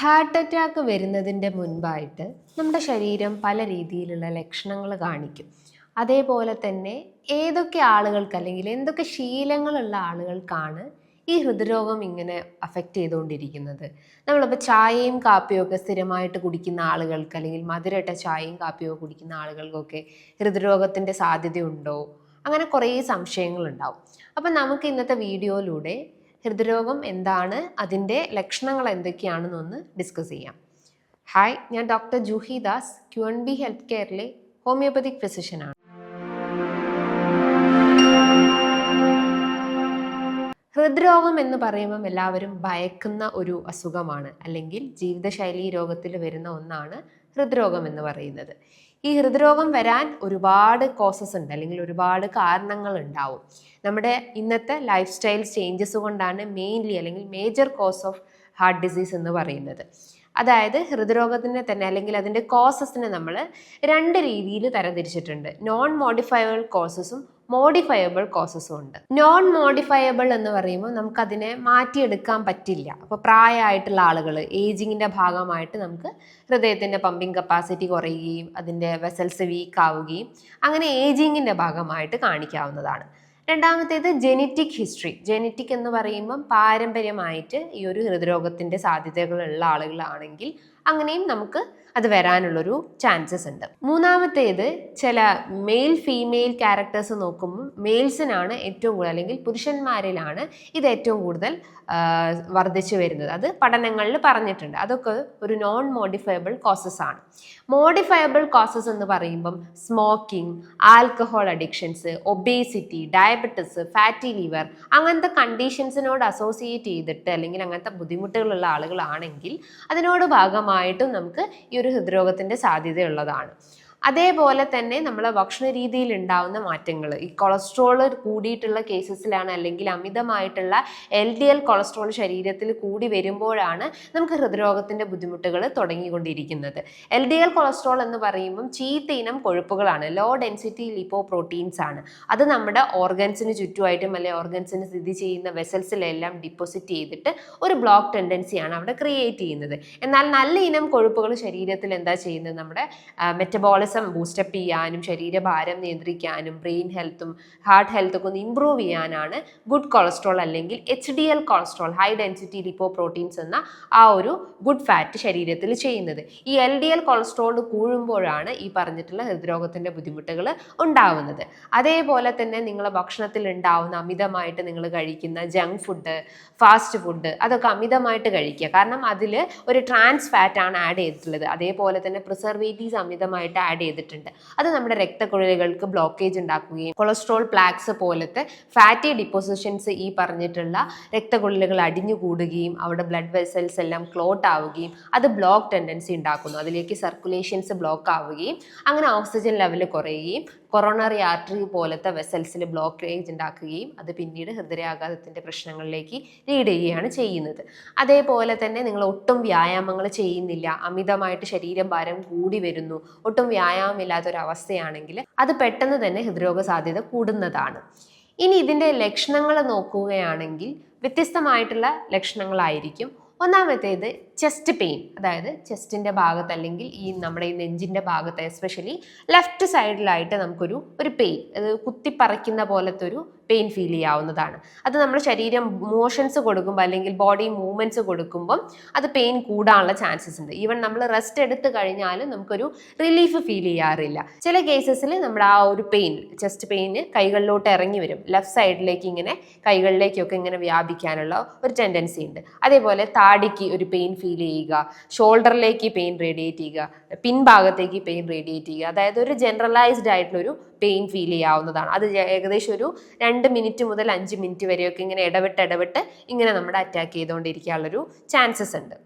Heart attack വരുന്നതിന്റെ മുൻപായിട്ട് നമ്മുടെ ശരീരം പല രീതിയിലുള്ള ലക്ഷണങ്ങൾ കാണിക്കും. അതേപോലെ തന്നെ ഏതൊക്കെ ആളുകൾക്ക് അല്ലെങ്കിൽ എന്തൊക്കെ ശീലങ്ങളുള്ള ആളുകൾക്കാണ് ഈ ഹൃദ്രോഗം ഇങ്ങനെ അഫക്റ്റ് ചെയ്തുകൊണ്ടിരിക്കുന്നത്? നമ്മളിപ്പോൾ ചായയും കാപ്പിയും ഒക്കെ സ്ഥിരമായിട്ട് കുടിക്കുന്ന ആളുകൾക്ക് അല്ലെങ്കിൽ മധുരട്ട ചായയും കാപ്പിയോ കുടിക്കുന്ന ആളുകൾക്കൊക്കെ ഹൃദ്രോഗത്തിന്റെ സാധ്യതയുണ്ടോ? അങ്ങനെ കുറേ സംശയങ്ങളുണ്ടാവും. അപ്പം നമുക്ക് ഇന്നത്തെ വീഡിയോയിലൂടെ ഹൃദ്രോഗം എന്താണ്? അതിന്റെ ലക്ഷണങ്ങൾ എന്തൊക്കെയാണെന്നൊന്ന് ഡിസ്കസ് ചെയ്യാം. ഹായ് ഞാൻ doctor Juhi Das Q N B health കെയറിലെ homeopathic ഫിസിഷ്യനാണ് ഹൃദ്രോഗം എന്ന് പറയുമ്പം എല്ലാവരും ഭയക്കുന്ന ഒരു അസുഖമാണ്. അല്ലെങ്കിൽ ജീവിതശൈലി രോഗത്തിൽ വരുന്ന ഒന്നാണ് ഹൃദ്രോഗം എന്ന് പറയുന്നത്. ഈ ഹൃദ്രോഗം വരാൻ ഒരുപാട് കോസസ് ഉണ്ട് അല്ലെങ്കിൽ ഒരുപാട് കാരണങ്ങൾ ഉണ്ടാവും. നമ്മുടെ ഇന്നത്തെ ലൈഫ് സ്റ്റൈൽ ചേഞ്ചസ് കൊണ്ടാണ് മെയിൻലി അല്ലെങ്കിൽ major cause of heart disease എന്ന് പറയുന്നത്. അതായത് ഹൃദ്രോഗത്തിനെ തന്നെ അല്ലെങ്കിൽ അതിന്റെ കോസസിനെ നമ്മൾ രണ്ട് രീതിയിൽ തരംതിരിച്ചിട്ടുണ്ട്. നോൺ മോഡിഫയബിൾ കോസസും മോഡിഫയബിൾ കോസസും ഉണ്ട്. നോൺ മോഡിഫയബിൾ എന്ന് പറയുമ്പോൾ നമുക്കതിനെ മാറ്റിയെടുക്കാൻ പറ്റില്ല. അപ്പോൾ പ്രായമായിട്ടുള്ള ആളുകൾ ഏജിങ്ങിന്റെ ഭാഗമായിട്ട് നമുക്ക് ഹൃദയത്തിന്റെ പമ്പിങ് കപ്പാസിറ്റി കുറയുകയും അതിന്റെ വെസൽസ് വീക്ക് ആവുകയും അങ്ങനെ ഏജിങ്ങിന്റെ ഭാഗമായിട്ട് കാണിക്കാവുന്നതാണ്. രണ്ടാമത്തേത് ജെനറ്റിക് ഹിസ്റ്ററി ജെനറ്റിക് എന്ന് പറയുമ്പം പാരമ്പര്യമായിട്ട് ഈ ഒരു ഹൃദ്രോഗത്തിന്റെ സാധ്യതകളുള്ള ആളുകളാണെങ്കിൽ അങ്ങനെയും നമുക്ക് അത് വരാനുള്ളൊരു ചാൻസസ് ഉണ്ട്. മൂന്നാമത്തേത് ചില മെയിൽ ഫീമെയിൽ ക്യാരക്ടേഴ്സ് നോക്കുമ്പോൾ മെയിൽസിനാണ് ഏറ്റവും കൂടുതൽ അല്ലെങ്കിൽ പുരുഷന്മാരിലാണ് ഇത് ഏറ്റവും കൂടുതൽ വർദ്ധിച്ചു വരുന്നത്. അത് പഠനങ്ങളിൽ പറഞ്ഞിട്ടുണ്ട്. അതൊക്കെ ഒരു നോൺ മോഡിഫയബിൾ കോസസ് ആണ്. മോഡിഫയബിൾ കോസസ് എന്ന് പറയുമ്പം smoking alcohol addictions obesity diabetes fatty liver അങ്ങനത്തെ കണ്ടീഷൻസിനോട് അസോസിയേറ്റ് ചെയ്തിട്ട് അല്ലെങ്കിൽ അങ്ങനത്തെ ബുദ്ധിമുട്ടുകളുള്ള ആളുകളാണെങ്കിൽ അതിനോട് ഭാഗമായിട്ടും നമുക്ക് ഈ ഒരു ഹൃദ്രോഗത്തിന്റെ സാധ്യതയുള്ളതാണ്. അതേപോലെ തന്നെ നമ്മളെ ഭക്ഷണ രീതിയിൽ ഉണ്ടാവുന്ന മാറ്റങ്ങൾ ഈ കൊളസ്ട്രോൾ കൂടിയിട്ടുള്ള കേസസിലാണ് അല്ലെങ്കിൽ അമിതമായിട്ടുള്ള എൽ ഡി എൽ കൊളസ്ട്രോൾ ശരീരത്തിൽ കൂടി വരുമ്പോഴാണ് നമുക്ക് ഹൃദ്രോഗത്തിന്റെ ബുദ്ധിമുട്ടുകൾ തുടങ്ങിക്കൊണ്ടിരിക്കുന്നത്. എൽ ഡി എൽ കൊളസ്ട്രോൾ എന്ന് പറയുമ്പം ചീത്ത ഇനം കൊഴുപ്പുകളാണ്. ലോ ഡെൻസിറ്റി ലിപ്പോ പ്രോട്ടീൻസ് ആണ്. അത് നമ്മുടെ ഓർഗൻസിന് ചുറ്റുമായിട്ടും അല്ലെങ്കിൽ ഓർഗൻസിന് സ്ഥിതി ചെയ്യുന്ന വെസൽസിലെല്ലാം ഡിപ്പോസിറ്റ് ചെയ്തിട്ട് ഒരു ബ്ലോക്ക് ടെൻഡൻസിയാണ് അവിടെ ക്രിയേറ്റ് ചെയ്യുന്നത്. എന്നാൽ നല്ല ഇനം കൊഴുപ്പുകൾ ശരീരത്തിൽ എന്താ ചെയ്യുന്നത്? നമ്മുടെ മെറ്റബോളിസം ബൂസ്റ്റപ്പ് ചെയ്യാനും ശരീരഭാരം നിയന്ത്രിക്കാനും ബ്രെയിൻ ഹെൽത്തും ഹാർട്ട് ഹെൽത്തൊക്കെ ഒന്ന് ഇമ്പ്രൂവ് ചെയ്യാനാണ് ഗുഡ് കൊളസ്ട്രോൾ അല്ലെങ്കിൽ H D L cholesterol high density lipoproteins എന്ന ആ ഒരു ഗുഡ് ഫാറ്റ് ശരീരത്തിൽ ചെയ്യുന്നത്. ഈ എൽ ഡി എൽ കൊളസ്ട്രോൾ കൂടുമ്പോഴാണ് ഈ പറഞ്ഞിട്ടുള്ള ഹൃദ്രോഗത്തിന്റെ ബുദ്ധിമുട്ടുകൾ ഉണ്ടാവുന്നത്. അതേപോലെ തന്നെ നിങ്ങളെ ഭക്ഷണത്തിൽ ഉണ്ടാവുന്ന അമിതമായിട്ട് നിങ്ങൾ കഴിക്കുന്ന ജങ്ക് ഫുഡ് ഫാസ്റ്റ് ഫുഡ് അതൊക്കെ അമിതമായിട്ട് കഴിക്കുക. കാരണം അതിൽ ഒരു ട്രാൻസ് ഫാറ്റ് ആണ് ആഡ് ചെയ്തിട്ടുള്ളത്. അതേപോലെ തന്നെ പ്രിസർവേറ്റീവ്സ് അമിതമായിട്ട് ആഡ് ചെയ്തിട്ടുണ്ട്. അത് നമ്മുടെ രക്തക്കുഴലുകൾക്ക് ബ്ലോക്കേജ് ഉണ്ടാക്കുകയും കൊളസ്ട്രോൾ പ്ലാക്സ് പോലത്തെ ഫാറ്റി ഡിപ്പോസിഷൻസ് ഈ പറഞ്ഞിട്ടുള്ള രക്തക്കുഴലുകൾ അടിഞ്ഞുകൂടുകയും അവിടെ ബ്ലഡ് വെസൽസ് എല്ലാം ക്ലോട്ട് ആവുകയും അത് ബ്ലോക്ക് ടെൻഡൻസി ഉണ്ടാക്കുന്നു. അതിലേക്ക് സർക്കുലേഷൻസ് ബ്ലോക്ക് ആവുകയും അങ്ങനെ ഓക്സിജൻ ലെവൽ കുറയുകയും കൊറോണറി ആർട്ടറി പോലത്തെ വെസൽസിൽ ബ്ലോക്കേജ് ഉണ്ടാക്കുകയും അത് പിന്നീട് ഹൃദയാഘാതത്തിന്റെ പ്രശ്നങ്ങളിലേക്ക് ലീഡ് ചെയ്യുകയാണ് ചെയ്യുന്നത്. അതേപോലെ തന്നെ നിങ്ങൾ ഒട്ടും വ്യായാമങ്ങൾ ചെയ്യുന്നില്ല. അമിതമായിട്ട് ശരീരഭാരം കൂടി വരുന്നു. ഒട്ടും വ്യായാമമില്ലാത്തൊരവസ്ഥയാണെങ്കിൽ അത് പെട്ടെന്ന് തന്നെ ഹൃദ്രോഗ സാധ്യത കൂടുന്നതാണ്. ഇനി ഇതിന്റെ ലക്ഷണങ്ങൾ നോക്കുകയാണെങ്കിൽ വ്യത്യസ്തമായിട്ടുള്ള ലക്ഷണങ്ങളായിരിക്കും. ഒന്നാമത്തേത് ചെസ്റ്റ് പെയിൻ അതായത് ചെസ്റ്റിന്റെ ഭാഗത്ത് അല്ലെങ്കിൽ ഈ നമ്മുടെ ഈ നെഞ്ചിന്റെ ഭാഗത്ത് എസ്പെഷ്യലി ലെഫ്റ്റ് സൈഡിലായിട്ട് നമുക്കൊരു ഒരു പെയിൻ അത് കുത്തിപ്പറിക്കുന്ന പോലത്തെ ഒരു പെയിൻ ഫീൽ ചെയ്യാവുന്നതാണ്. അത് നമ്മുടെ ശരീരം മോഷൻസ് കൊടുക്കുമ്പോൾ അല്ലെങ്കിൽ ബോഡി മൂവ്മെന്റ്സ് കൊടുക്കുമ്പം അത് പെയിൻ കൂടാനുള്ള ചാൻസസ് ഉണ്ട്. ഈവൻ നമ്മൾ റെസ്റ്റ് എടുത്ത് കഴിഞ്ഞാലും നമുക്കൊരു റിലീഫ് ഫീൽ ചെയ്യാറില്ല. ചില കേസസിൽ നമ്മുടെ ആ ഒരു പെയിൻ ചെസ്റ്റ് പെയിന് കൈകളിലോട്ട് ഇറങ്ങി വരും. ലെഫ്റ്റ് സൈഡിലേക്ക് ഇങ്ങനെ കൈകളിലേക്കൊക്കെ ഇങ്ങനെ വ്യാപിക്കാനുള്ള ഒരു ടെൻഡൻസി ഉണ്ട്. അതേപോലെ താടിക്ക് ഒരു പെയിൻ ഫീൽ ചെയ്യുക ഷോൾഡറിലേക്ക് പെയിൻ റേഡിയേറ്റ് ചെയ്യുക പിൻഭാഗത്തേക്ക് പെയിൻ റേഡിയേറ്റ് ചെയ്യുക. അതായത് ഒരു ജനറലൈസ്ഡ് ആയിട്ടുള്ളൊരു പെയിൻ ഫീൽ ചെയ്യാവുന്നതാണ്. അത് ഏകദേശം ഒരു രണ്ട് മിനിറ്റ് മുതൽ അഞ്ച് മിനിറ്റ് വരെയൊക്കെ ഇങ്ങനെ ഇടവിട്ട് ഇടവിട്ട് ഇങ്ങനെ നമ്മുടെ അറ്റാക്ക് ചെയ്തുകൊണ്ടിരിക്കാനുള്ളൊരു ചാൻസസ് ഉണ്ട്.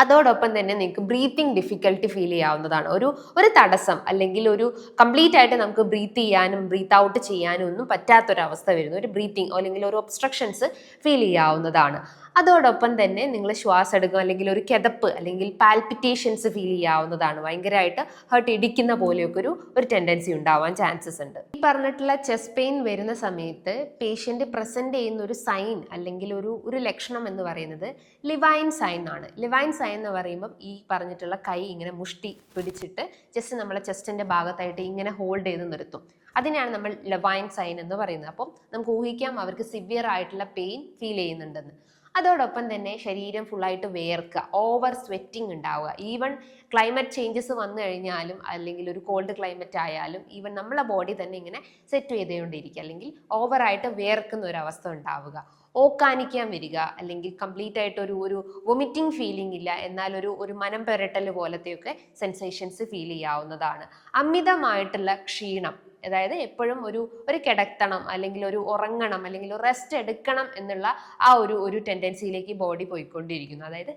അതോടൊപ്പം തന്നെ നിങ്ങൾക്ക് ബ്രീത്തിങ് ഡിഫിക്കൽട്ടി ഫീൽ ചെയ്യാവുന്നതാണ്. ഒരു ഒരു തടസ്സം അല്ലെങ്കിൽ ഒരു കംപ്ലീറ്റ് ആയിട്ട് നമുക്ക് ബ്രീത്ത് ചെയ്യാനും ബ്രീത്ത് ഔട്ട് ചെയ്യാനും ഒന്നും പറ്റാത്തൊരവസ്ഥ വരുന്നു. ഒരു ബ്രീത്തിങ് അല്ലെങ്കിൽ ഒരു ഒബ്സ്ട്രക്ഷൻസ് ഫീൽ ചെയ്യാവുന്നതാണ്. അതോടൊപ്പം തന്നെ നിങ്ങൾ ശ്വാസം എടുക്കുക അല്ലെങ്കിൽ ഒരു കിതപ്പ് അല്ലെങ്കിൽ പാൽപിറ്റേഷൻസ് ഫീൽ ചെയ്യാവുന്നതാണ്. ഭയങ്കരമായിട്ട് ഹർട്ട് ഇടിക്കുന്ന പോലെയൊക്കെ ഒരു ഒരു ടെൻഡൻസി ഉണ്ടാവാൻ ചാൻസസ് ഉണ്ട്. ഈ പറഞ്ഞിട്ടുള്ള ചെസ്റ്റ് പെയിൻ വരുന്ന സമയത്ത് പേഷ്യന്റ് പ്രസന്റ് ചെയ്യുന്ന ഒരു സൈൻ അല്ലെങ്കിൽ ഒരു ഒരു ലക്ഷണം എന്ന് പറയുന്നത് ലിവൈൻ സൈൻ ആണ്. ലിവൈൻ സൈൻ എന്ന് പറയുമ്പം ഈ പറഞ്ഞിട്ടുള്ള കൈ ഇങ്ങനെ മുഷ്ടി പിടിച്ചിട്ട് ജസ്റ്റ് നമ്മളെ ചെസ്റ്റിന്റെ ഭാഗത്തായിട്ട് ഇങ്ങനെ ഹോൾഡ് ചെയ്ത് നിർത്തും. അതിനെയാണ് നമ്മൾ ലെവൈൻ സൈൻ എന്ന് പറയുന്നത്. അപ്പം നമുക്ക് ഊഹിക്കാം അവർക്ക് സിവിയർ ആയിട്ടുള്ള പെയിൻ ഫീൽ ചെയ്യുന്നുണ്ടെന്ന്. അതോടൊപ്പം തന്നെ ശരീരം ഫുള്ളായിട്ട് വേർക്കുക ഓവർ സ്വെറ്റിംഗ് ഉണ്ടാവുക. ഈവൻ ക്ലൈമറ്റ് ചേഞ്ചസ് വന്നു കഴിഞ്ഞാലും അല്ലെങ്കിൽ ഒരു കോൾഡ് ക്ലൈമറ്റ് ആയാലും ഈവൻ നമ്മളെ ബോഡി തന്നെ ഇങ്ങനെ സെറ്റ് ചെയ്തുകൊണ്ടിരിക്കുക. അല്ലെങ്കിൽ ഓവറായിട്ട് വേർക്കുന്ന ഒരു അവസ്ഥ ഉണ്ടാവുക. ഓക്കാനിക്കാൻ വരിക അല്ലെങ്കിൽ കംപ്ലീറ്റ് ആയിട്ട് ഒരു ഒരു വൊമിറ്റിംഗ് ഫീലിംഗ് ഇല്ല എന്നാൽ ഒരു ഒരു മനം പെരട്ടൽ പോലത്തെയൊക്കെ സെൻസേഷൻസ് ഫീൽ ചെയ്യാവുന്നതാണ്. അമിതമായിട്ടുള്ള ക്ഷീണം അതായത് എപ്പോഴും ഒരു ഒരു കിടത്തണം അല്ലെങ്കിൽ ഒരു ഉറങ്ങണം അല്ലെങ്കിൽ ഒരു റെസ്റ്റ് എടുക്കണം എന്നുള്ള ആ ഒരു ഒരു ടെൻഡൻസിയിലേക്ക് ബോഡി പോയിക്കൊണ്ടിരിക്കുന്നു. അതായത്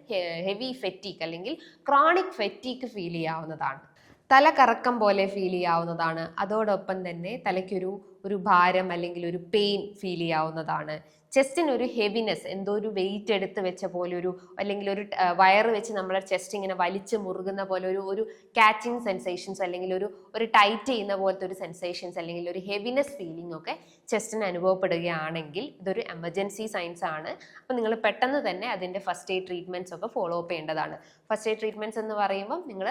ഹെവി ഫെറ്റീക്ക് അല്ലെങ്കിൽ ക്രോണിക് ഫെറ്റീക്ക് ഫീൽ ചെയ്യാവുന്നതാണ്. തല കറക്കം പോലെ ഫീൽ ചെയ്യാവുന്നതാണ്. അതോടൊപ്പം തന്നെ തലയ്ക്കൊരു ഒരു ഭാരം അല്ലെങ്കിൽ ഒരു പെയിൻ ഫീൽ ചെയ്യാവുന്നതാണ്. ചെസ്റ്റിന് ഒരു ഹെവിനെസ് എന്തോ ഒരു വെയിറ്റ് എടുത്ത് വെച്ച പോലെ ഒരു അല്ലെങ്കിൽ ഒരു വയറ് വെച്ച് നമ്മളെ ചെസ്റ്റ് ഇങ്ങനെ വലിച്ച് മുറുകുന്ന പോലെ ഒരു ഒരു കാച്ചിങ് സെൻസേഷൻസ് അല്ലെങ്കിൽ ഒരു ഒരു ടൈറ്റ് ചെയ്യുന്ന പോലത്തെ ഒരു സെൻസേഷൻസ് അല്ലെങ്കിൽ ഒരു ഹെവിനെസ് ഫീലിംഗ് ഒക്കെ ചെസ്റ്റിന് അനുഭവപ്പെടുകയാണെങ്കിൽ ഇതൊരു എമർജൻസി സൈൻസ് ആണ്. അപ്പോൾ നിങ്ങൾ പെട്ടെന്ന് തന്നെ അതിന്റെ ഫസ്റ്റ് എയ്ഡ് ട്രീറ്റ്മെന്റ്സ് ഒക്കെ ഫോളോ അപ്പ് ചെയ്യേണ്ടതാണ്. ഫസ്റ്റ് എയ്ഡ് ട്രീറ്റ്മെന്റ്സ് എന്ന് പറയുമ്പോൾ നിങ്ങൾ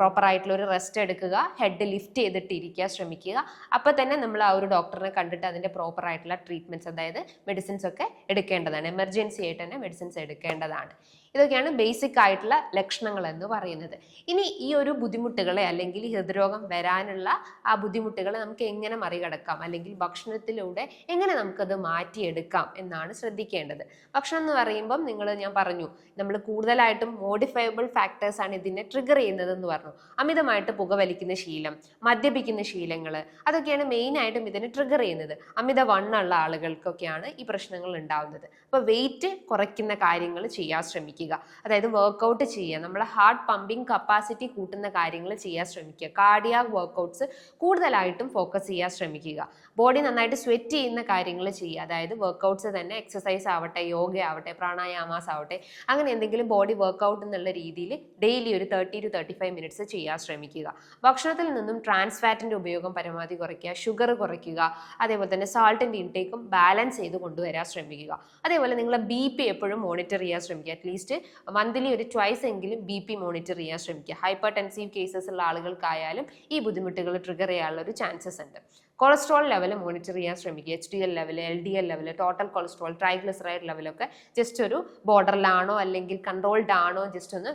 പ്രോപ്പർ ആയിട്ടുള്ള ഒരു റെസ്റ്റ് എടുക്കുക ഹെഡ് ലിഫ്റ്റ് ചെയ്തിട്ട് ഇരിക്കുക ശ്രമിക്കുക. അപ്പോൾ തന്നെ നമ്മൾ ആ ഒരു ഡോക്ടറിനെ കണ്ടിട്ട് അതിന്റെ പ്രോപ്പർ ആയിട്ടുള്ള ട്രീറ്റ്മെന്റ്സ് അതായത് മെഡിസിൻസ് ഒക്കെ എടുക്കേണ്ടതാണ്. എമർജൻസി ആയിട്ട് തന്നെ മെഡിസിൻസ് എടുക്കേണ്ടതാണ്. ഇതൊക്കെയാണ് ബേസിക് ആയിട്ടുള്ള ലക്ഷണങ്ങൾ എന്ന് പറയുന്നത്. ഇനി ഈ ഒരു ബുദ്ധിമുട്ടുകളെ അല്ലെങ്കിൽ ഹൃദ്രോഗം വരാനുള്ള ആ ബുദ്ധിമുട്ടുകളെ നമുക്ക് എങ്ങനെ മറികടക്കാം? അല്ലെങ്കിൽ ഭക്ഷണത്തിലൂടെ എങ്ങനെ നമുക്കത് മാറ്റിയെടുക്കാം എന്നാണ് ശ്രദ്ധിക്കേണ്ടത്. ഭക്ഷണം എന്ന് പറയുമ്പം നിങ്ങൾ ഞാൻ പറഞ്ഞു നമ്മൾ കൂടുതലായിട്ടും മോഡിഫയബിൾ ഫാക്ടേഴ്സ് ആണ് ഇതിനെ ട്രിഗർ ചെയ്യുന്നത് എന്ന് പറഞ്ഞു. അമിതമായിട്ട് പുകവലിക്കുന്ന ശീലം മദ്യപിക്കുന്ന ശീലങ്ങൾ അതൊക്കെയാണ് മെയിൻ മെയിനായിട്ടും ഇതിനെ ട്രിഗർ ചെയ്യുന്നത്. അമിത വണ്ണുള്ള ആളുകൾക്കൊക്കെയാണ് ഈ പ്രശ്നങ്ങൾ ഉണ്ടാവുന്നത്. അപ്പോൾ വെയിറ്റ് കുറയ്ക്കുന്ന കാര്യങ്ങൾ ചെയ്യാൻ ശ്രമിക്കുക. അതായത് വർക്കൗട്ട് ചെയ്യുക. നമ്മളെ ഹാർട്ട് പമ്പിങ് കപ്പാസിറ്റി കൂട്ടുന്ന കാര്യങ്ങൾ ചെയ്യാൻ ശ്രമിക്കുക. കാർഡിയാക് വർക്കൗട്ട്സ് കൂടുതലായിട്ടും ഫോക്കസ് ചെയ്യാൻ ശ്രമിക്കുക. ബോഡി നന്നായിട്ട് സ്വെറ്റ് ചെയ്യുന്ന കാര്യങ്ങൾ ചെയ്യുക. അതായത് വർക്കൗട്ട്സ് തന്നെ എക്സസൈസ് ആവട്ടെ യോഗ ആവട്ടെ പ്രാണായാമാസ് ആവട്ടെ അങ്ങനെ എന്തെങ്കിലും ബോഡി വർക്കൗട്ട് എന്നുള്ള രീതിയിൽ ഡെയിലി ഒരു thirty to thirty five minutes ചെയ്യാൻ ശ്രമിക്കുക. ഭക്ഷണത്തിൽ നിന്നും ട്രാൻസ് ഫാറ്റിന്റെ ഉപയോഗം പരമാവധി കുറയ്ക്കുക. ഷുഗർ കുറയ്ക്കുക. അതേപോലെ തന്നെ സാൾട്ടിന്റെ ഇൻടേക്കും ബാലൻസ് ചെയ്ത് കൊണ്ടുവരാൻ ശ്രമിക്കുക. അതേപോലെ നിങ്ങളെ ബി പി എപ്പോഴും മോണിറ്റർ ചെയ്യാൻ ശ്രമിക്കുക. അറ്റ്ലീസ്റ്റ് മന്ത്ലി ഒരു ട്വൈസ് എങ്കിലും ബി പി മോണിറ്റർ ചെയ്യാൻ ശ്രമിക്കുക. ഹൈപ്പർ ടെൻസീവ് കേസസ് ഉള്ള ആളുകൾക്കായാലും ഈ ബുദ്ധിമുട്ടുകൾ ട്രിഗർ ചെയ്യാനുള്ള ഒരു ചാൻസസ് ഉണ്ട്. കൊളസ്ട്രോൾ ലെവൽ മോണിറ്റർ ചെയ്യാൻ ശ്രമിക്കുക. H D L level L D L level total cholesterol triglyceride ലെവലൊക്കെ just ഒരു ബോർഡറിലാണോ അല്ലെങ്കിൽ കൺട്രോൾഡ് ആണോ ജസ്റ്റ് ഒന്ന്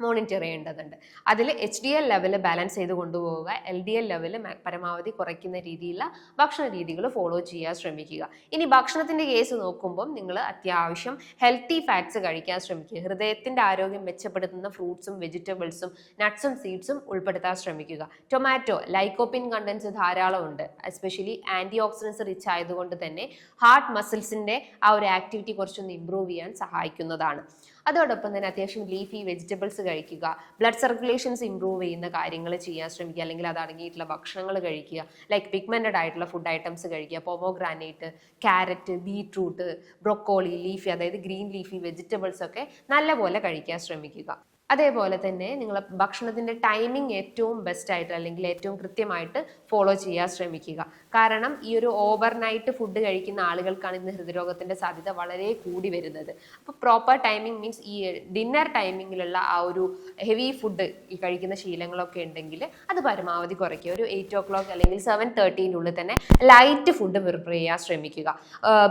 മോണിറ്റർ ചെയ്യേണ്ടതുണ്ട്. അതിൽ H D L level balance ചെയ്ത് കൊണ്ടുപോവുക എൽ ഡി എൽ ലെവൽ പരമാവധി കുറയ്ക്കുന്ന രീതിയിലുള്ള ഭക്ഷണ രീതികൾ ഫോളോ ചെയ്യാൻ ശ്രമിക്കുക. ഇനി ഭക്ഷണത്തിന്റെ കേസ് നോക്കുമ്പോൾ നിങ്ങൾ അത്യാവശ്യം ഹെൽത്തി ഫാറ്റ്സ് കഴിക്കാൻ ശ്രമിക്കുക. ഹൃദയത്തിന്റെ ആരോഗ്യം മെച്ചപ്പെടുത്തുന്ന ഫ്രൂട്ട്സും വെജിറ്റബിൾസും നട്ട്സും സീഡ്സും ഉൾപ്പെടുത്താൻ ശ്രമിക്കുക. ടൊമാറ്റോ ലൈക്കോപ്പിൻ കണ്ടൻസ് ധാരാളം ഉണ്ട് എസ്പെഷ്യലി ആന്റി ഓക്സിഡൻസ് റിച്ച് ആയതുകൊണ്ട് തന്നെ ഹാർട്ട് മസിൽസിന്റെ ആ ഒരു ആക്ടിവിറ്റി കുറച്ചൊന്ന് ഇമ്പ്രൂവ് ചെയ്യാൻ സഹായിക്കുന്നതാണ്. അതോടൊപ്പം തന്നെ അത്യാവശ്യം ലീഫി വെജിറ്റബിൾസ് കഴിക്കുക ബ്ലഡ് സർക്കുലേഷൻസ് ഇമ്പ്രൂവ് ചെയ്യുന്ന കാര്യങ്ങൾ ചെയ്യാൻ ശ്രമിക്കുക അല്ലെങ്കിൽ അതടങ്ങിയിട്ടുള്ള ഭക്ഷണങ്ങൾ കഴിക്കുക ലൈക്ക് പിഗ്മെന്റഡ് ആയിട്ടുള്ള ഫുഡ് ഐറ്റംസ് കഴിക്കുക pomegranate carrot beetroot broccoli leafy അതായത് ഗ്രീൻ ലീഫി വെജിറ്റബിൾസ് ഒക്കെ നല്ലപോലെ കഴിക്കാൻ ശ്രമിക്കുക. അതേപോലെ തന്നെ നിങ്ങൾ ഭക്ഷണത്തിന്റെ ടൈമിംഗ് ഏറ്റവും ബെസ്റ്റ് ആയിട്ട് അല്ലെങ്കിൽ ഏറ്റവും കൃത്യമായിട്ട് ഫോളോ ചെയ്യാൻ ശ്രമിക്കുക. കാരണം ഈ ഒരു ഓവർനൈറ്റ് ഫുഡ് കഴിക്കുന്ന ആളുകൾക്കാണ് ഇന്ന് ഹൃദ്രോഗത്തിന്റെ സാധ്യത വളരെ കൂടി വരുന്നത്. അപ്പോൾ പ്രോപ്പർ ടൈമിംഗ് മീൻസ് ഈ ഡിന്നർ ടൈമിങ്ങിലുള്ള ആ ഒരു ഹെവി ഫുഡ് ഈ കഴിക്കുന്ന ശീലങ്ങളൊക്കെ ഉണ്ടെങ്കിൽ അത് പരമാവധി കുറയ്ക്കുക. ഒരു എയ്റ്റ് ഓ ക്ലോക്ക് അല്ലെങ്കിൽ സെവൻ തേർട്ടീന്റെ ഉള്ളിൽ തന്നെ ലൈറ്റ് ഫുഡ് പ്രിപ്പയർ ചെയ്യാൻ ശ്രമിക്കുക.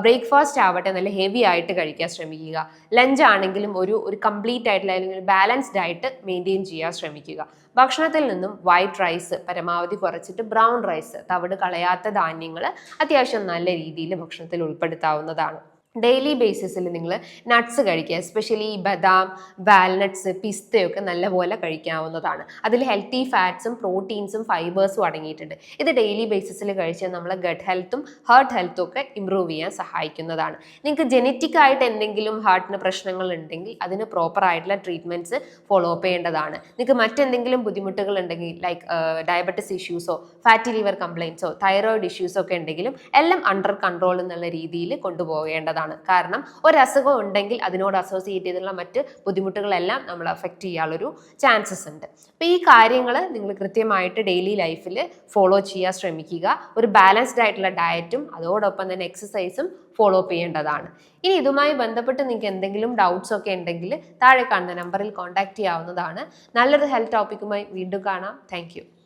ബ്രേക്ക്ഫാസ്റ്റ് ആവട്ടെ നല്ല ഹെവി ആയിട്ട് കഴിക്കാൻ ശ്രമിക്കുക. ലഞ്ച് ആണെങ്കിലും ഒരു ഒരു കംപ്ലീറ്റ് ആയിട്ടുള്ള അല്ലെങ്കിൽ ബാലൻസ്ഡ് ആയിട്ട് മെയിന്റെയിൻ ചെയ്യാൻ ശ്രമിക്കുക. ഭക്ഷണത്തിൽ നിന്നും വൈറ്റ് റൈസ് പരമാവധി കുറച്ചിട്ട് ബ്രൗൺ റൈസ് തവിട് കളയാത്ത ധാന്യങ്ങൾ അത്യാവശ്യം നല്ല രീതിയിൽ ഭക്ഷണത്തിൽ ഉൾപ്പെടുത്താവുന്നതാണ്. ഡെയിലി ബേസിസിൽ നിങ്ങൾ നട്ട്സ് കഴിക്കുക. എസ്പെഷ്യലി ബദാം വാൽനട്ട്സ് പിസ്തയൊക്കെ നല്ലപോലെ കഴിക്കാവുന്നതാണ്. അതിൽ ഹെൽത്തി ഫാറ്റ്സും പ്രോട്ടീൻസും ഫൈബേഴ്സും അടങ്ങിയിട്ടുണ്ട്. ഇത് ഡെയിലി ബേസിസിൽ കഴിച്ചാൽ നമ്മളെ ഗട്ട് ഹെൽത്തും ഹാർട്ട് ഹെൽത്തും ഒക്കെ ഇമ്പ്രൂവ് ചെയ്യാൻ സഹായിക്കുന്നതാണ്. നിങ്ങൾക്ക് ജനറ്റിക് ആയിട്ട് എന്തെങ്കിലും ഹാർട്ടിന് പ്രശ്നങ്ങൾ ഉണ്ടെങ്കിൽ അതിന് പ്രോപ്പർ ആയിട്ടുള്ള ട്രീറ്റ്മെന്റ്സ് ഫോളോ അപ്പ് ചെയ്യേണ്ടതാണ്. നിങ്ങൾക്ക് മറ്റെന്തെങ്കിലും ബുദ്ധിമുട്ടുകൾ ഉണ്ടെങ്കിൽ ലൈക്ക് ഡയബറ്റിസ് ഇഷ്യൂസോ ഫാറ്റി ലിവർ കംപ്ലയിൻസോ തൈറോയിഡ് ഇഷ്യൂസോ ഒക്കെ ഉണ്ടെങ്കിലും എല്ലാം അണ്ടർ കൺട്രോൾ എന്നുള്ള രീതിയിൽ കൊണ്ടുപോകേണ്ടതാണ്. നല്ലതാണ് കാരണം ഒരു അസുഖം ഉണ്ടെങ്കിൽ അതിനോട് അസോസിയേറ്റ് ചെയ്തിട്ടുള്ള മറ്റ് ബുദ്ധിമുട്ടുകളെല്ലാം നമ്മൾ അഫക്റ്റ് ചെയ്യാനുള്ളൊരു ചാൻസസ് ഉണ്ട്. അപ്പോൾ ഈ കാര്യങ്ങൾ നിങ്ങൾ കൃത്യമായിട്ട് ഡെയിലി ലൈഫിൽ ഫോളോ ചെയ്യാൻ ശ്രമിക്കുക. ഒരു ബാലൻസ്ഡ് ആയിട്ടുള്ള ഡയറ്റും അതോടൊപ്പം തന്നെ എക്സസൈസും ഫോളോ അപ്പ് ചെയ്യേണ്ടതാണ്. ഇനി ഇതുമായി ബന്ധപ്പെട്ട് നിങ്ങൾക്ക് എന്തെങ്കിലും ഡൗട്ട്സ് ഒക്കെ ഉണ്ടെങ്കിൽ താഴെ കാണുന്ന നമ്പറിൽ കോൺടാക്ട് ചെയ്യാവുന്നതാണ്. നല്ലൊരു ഹെൽത്ത് ടോപ്പിക്കുമായി വീണ്ടും കാണാം. താങ്ക്